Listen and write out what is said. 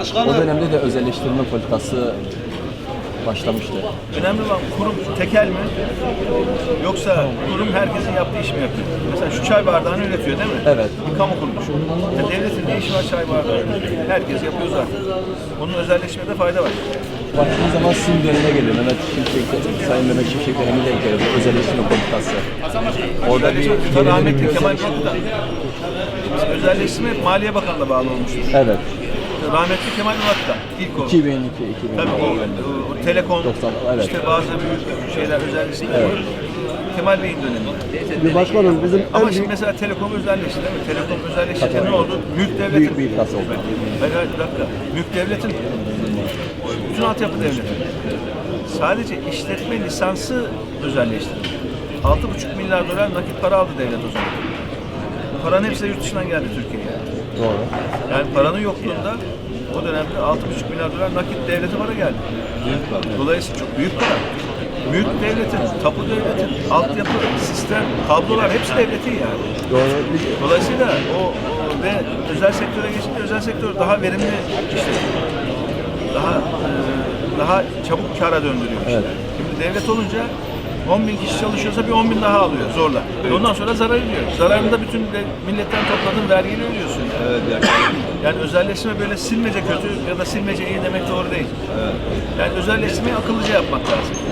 O dönemde de özelleştirme politikası başlamıştı. Önemli olan kurum tekel mi? Yoksa kurum herkesin yaptığı iş mi yapıyor? Mesela şu çay bardağını üretiyor değil mi? Evet. Bir kamu kuruluşu. Ya devletin ne işi var çay bardağı? Herkes yapıyor zaten. Onun özelleşmede fayda var. Baktığınız zaman sim döneme geliyor. Mehmet Şimşek, Sayın Mehmet Şimşek dönemiyle geliyor. bu Özelleştirme politikası. Orada bir gerilim, rahmetli Kemal. Batı'da. Özelleştirme Maliye Bakanlığı'na bağlı olmuştur. Evet. Rahmetli Kemal Batı'da ilk o. 2002, 2002. Tabii o, o, o telekom, 90, evet. işte bazı büyük şeyler özelleştirme. Kemal Bey'in döneminde. Bir başkanım bizim Ama en şimdi büyük mesela Telekom özelleşti değil mi? Telekom özelleşti ne oldu? Mülk devletin. Büyük bir iflas oldu. Hayır hayır bir dakika. Mülk devletin. Bütün altyapı devletin. Sadece işletme lisansı özelleştirildi. 6,5 milyar dolar nakit para aldı devlet o zaman. Paranın hepsi de yurt dışından geldi Türkiye'ye. Doğru. Yani paranın yokluğunda o dönemde 6,5 milyar dolar nakit devlete para geldi. Dolayısıyla çok büyük para. Büyük devletin, tapu devletin, altyapı, sistem, kablolar hepsi devletin yani. Doğru. Dolayısıyla o, o ve özel sektöre geçince özel sektör daha verimli işletiyor. Daha e, daha çabuk kara döndürüyor işte. Evet. Şimdi devlet olunca 10 bin kişi çalışıyorsa bir 10 bin daha alıyor zorla. Ondan sonra zarar ediyor. Zararını da bütün de milletten topladığın vergiyle ödüyorsun. Yani. yani özelleştirme böyle silmece kötü ya da silmece iyi demek doğru değil. Yani özelleştirmeyi akıllıca yapmak lazım.